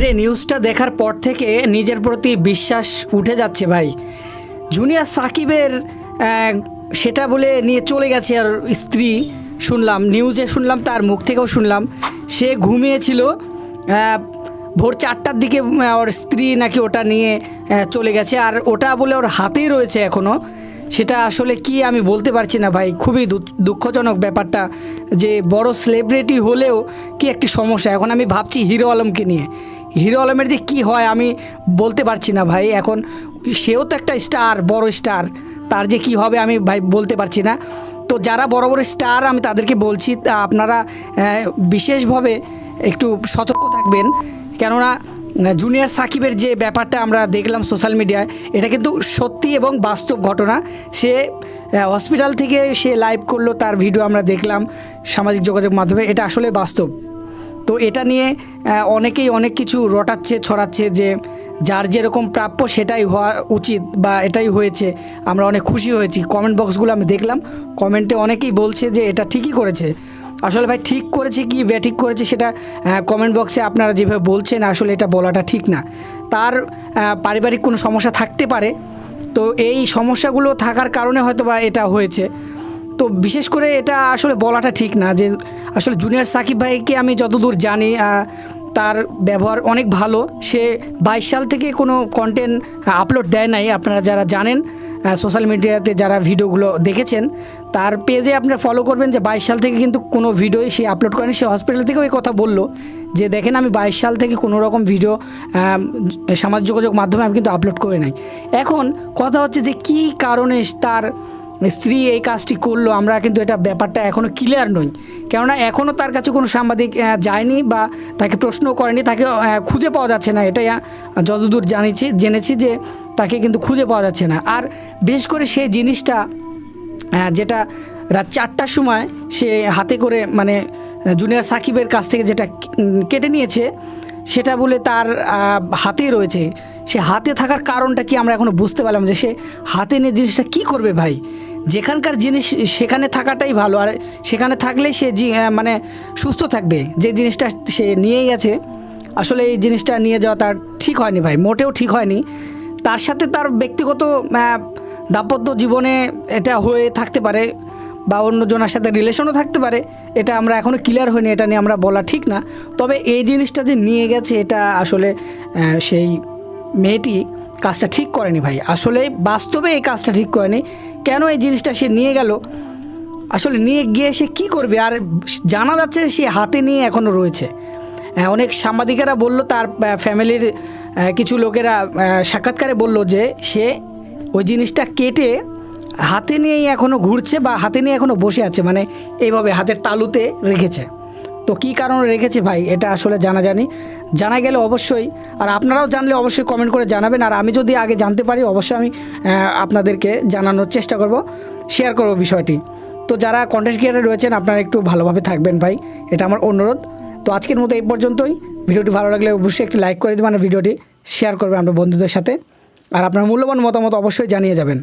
ভাইরে নিউজটা দেখার পর থেকে নিজের প্রতি বিশ্বাস উঠে যাচ্ছে ভাই। জুনিয়র সাকিবের সেটা বলে নিয়ে চলে গেছে আর স্ত্রী শুনলাম নিউজে শুনলাম, তার মুখ থেকেও শুনলাম। সে ঘুমিয়েছিল ভোর চারটার দিকে ওর স্ত্রী নাকি ওটা নিয়ে চলে গেছে। আর ওটা বলে ওর হাতেই রয়েছে এখনও সেটা আসলে কি আমি বলতে পারছি না ভাই, খুবই দুঃখজনক ব্যাপারটা যে বড় সেলিব্রিটি হলেও কি একটি সমস্যা। এখন আমি ভাবছি হিরো আলমকে নিয়ে। হিরো আলমের যে কি হয় আমি বলতে পারছি না ভাই। এখন সেও তো একটা স্টার, বড় স্টার। তার যে কি হবে আমি ভাই বলতে পারছি না। তো যারা বড় বড় স্টার, আমি তাদেরকে বলছি আপনারা বিশেষভাবে একটু সতর্ক থাকবেন। কেননা জুনিয়র সাকিবের যে ব্যাপারটা আমরা দেখলাম সোশ্যাল মিডিয়ায়, এটা কিন্তু সত্যি এবং বাস্তব ঘটনা। সে হসপিটাল থেকে সে লাইভ করল, তার ভিডিও আমরা দেখলাম সামাজিক যোগাযোগ মাধ্যমে। এটা আসলে বাস্তব। তো এটা নিয়ে অনেকেই অনেক কিছু রটাচ্ছে, ছড়াচ্ছে যে যার যেরকম প্রাপ্য সেটাই হওয়া উচিত বা এটাই হয়েছে। আমরা অনেক খুশি হয়েছি। কমেন্ট বক্সগুলো আমি দেখলাম। কমেন্টে অনেকেই বলছে যে এটা ঠিকই করেছে। আসলে ভাই ঠিক করেছে কি ব্যাঠিক করেছে সেটা কমেন্ট বক্সে আপনারা যেভাবে বলছেন, আসলে এটা বলাটা ঠিক না। তার পারিবারিক কোনো সমস্যা থাকতে পারে। তো এই সমস্যাগুলো থাকার কারণে হয়তো বা এটা হয়েছে। তো বিশেষ করে এটা আসলে বলাটা ঠিক না যে আসলে জুনিয়র সাকিব ভাইকে আমি যতদূর জানি তার ব্যবহার অনেক ভালো। সে বাইশ সাল থেকে কোনো কন্টেন্ট আপলোড দেয় নাই, আপনারা যারা জানেন সোশ্যাল মিডিয়াতে যারা ভিডিওগুলো দেখেছেন, তার পেজে আপনারা ফলো করবেন যে বাইশ সাল থেকে কিন্তু কোনো ভিডিওই সে আপলোড করেনি। সে হসপিটাল থেকেও এই কথা বলল যে, দেখেন আমি বাইশ সাল থেকে কোনো রকম ভিডিও সামাজিক যোগাযোগ মাধ্যমে আমি কিন্তু আপলোড করে নাই। এখন কথা হচ্ছে যে, কি কারণে তার স্ত্রী এই কাজটি করল আমরা কিন্তু এটা ব্যাপারটা এখনও ক্লিয়ার নই। কেননা এখনও তার কাছে কোনো সাংবাদিক যায়নি বা তাকে প্রশ্ন করেনি তাকে খুঁজে পাওয়া যাচ্ছে না এটাই যতদূর জানিছি জেনেছি যে তাকে কিন্তু খুঁজে পাওয়া যাচ্ছে না। আর বিশেষ করে সেই জিনিসটা যেটা রাত চারটার সময় সে হাতে করে মানে জুনিয়র সাকিবের কাছ থেকে যেটা কেটে নিয়েছে সেটা বলে তার আহ, হাতে রয়েছে। সে হাতে থাকার কারণটা কি আমরা এখনও বুঝতে পারলাম যে সে হাতে নিয়ে জিনিসটা কি করবে ভাই? যেখানকার জিনিস, সেখানে থাকাটাই ভালো। আর সেখানে থাকলে সে মানে সুস্থ থাকবে। যে জিনিসটা সে নিয়ে গেছে আসলে এই জিনিসটা নিয়ে যাওয়া তার ঠিক হয়নি ভাই, মোটেও ঠিক হয়নি। তার সাথে তার ব্যক্তিগত দাম্পত্য জীবনে এটা হয়ে থাকতে পারে, বা অন্যজনের সাথে রিলেশনও থাকতে পারে, এটা আমরা এখনও ক্লিয়ার হয়নি, এটা নিয়ে আমরা বলা ঠিক না। তবে এই জিনিসটা যে নিয়ে গেছে, এটা আসলে সেই মেয়েটি কাজটা ঠিক করেনি ভাই। আসলে বাস্তবে এই কাজটা ঠিক করেনি। কেন এই জিনিসটা সে নিয়ে গেল? আসলে নিয়ে গিয়ে সে কী করবে? আর জানা যাচ্ছে সে হাতে নিয়ে এখনও রয়েছে। আহ, অনেক সাংবাদিকেরা বলল তার ফ্যামিলির কিছু লোকেরা সাক্ষাৎকারে বলল যে সে ওই জিনিসটা কেটে হাতে নিয়েই এখনও ঘুরছে বা হাতে নিয়ে এখনও বসে আছে মানে এইভাবে হাতের তালুতে রেখেছে। তো কী কারণে রেখেছে ভাই? এটা আসলে জানা জানি জানা গেলে অবশ্যই, আর আপনারাও জানলে অবশ্যই কমেন্ট করে জানাবেন। আর আমি যদি আগে জানতে পারি, অবশ্যই আমি আপনাদেরকে জানানোর চেষ্টা করব শেয়ার করব বিষয়টি। তো যারা কন্টেন্ট ক্রিয়েটার রয়েছেন, আপনারা একটু ভালোভাবে থাকবেন ভাই। এটা আমার অনুরোধ। তো আজকের মতো এই পর্যন্তই। ভিডিওটি ভালো লাগলে অবশ্যই একটি লাইক করে দেবেন, আর ভিডিওটি শেয়ার করবেন আপনার বন্ধুদের সাথে। আর আপনার মূল্যবান মতামত অবশ্যই জানিয়ে যাবেন।